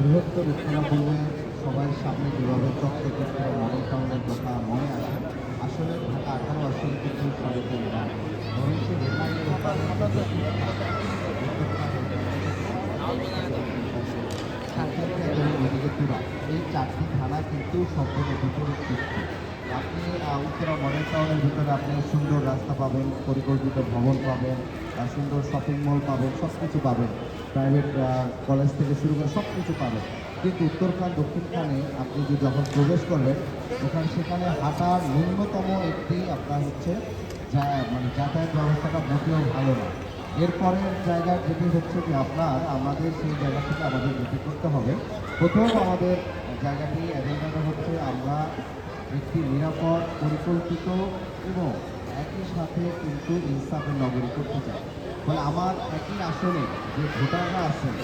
বৃহত্তর উত্তরা বললে সবাই সামনে যেভাবে চকচকে মডেল টাউনের কথা মনে আসে, আসলে ঢাকা আঠারো আসলে কিন্তু সড়কের না। এই চারটি থানা কিন্তু সম্পূর্ণ বিপরীত উত্তরা মডেল টাউনের ভিতরে আপনি সুন্দর রাস্তা পাবেন, পরিকল্পিত ভবন পাবেন সুন্দর শপিং মল পাবেন সব কিছু পাবেন প্রাইভেট কলেজ থেকে শুরু করে সব কিছু পাবেন। কিন্তু উত্তরখান দক্ষিণখানে আপনি যে যখন প্রবেশ করবেন, ওখানে সেখানে হাঁটার ন্যূনতম একটি আপনার হচ্ছে যা মানে যাতায়াত ব্যবস্থাটা মোটেও ভালো না। এরপরের জায়গা যেটি হচ্ছে যে আপনার, আমাদের সেই জায়গা থেকে আমাদের যেটি করতে হবে। প্রথম আমাদের জায়গাটি এজেন্ডাটা হচ্ছে একটি নিরাপদ, পরিকল্পিত এবং একই সাথে কিন্তু ইনসাফের নগরী করতে চাই ফলে আমার একই আসনে যে ভোটাররা আছেন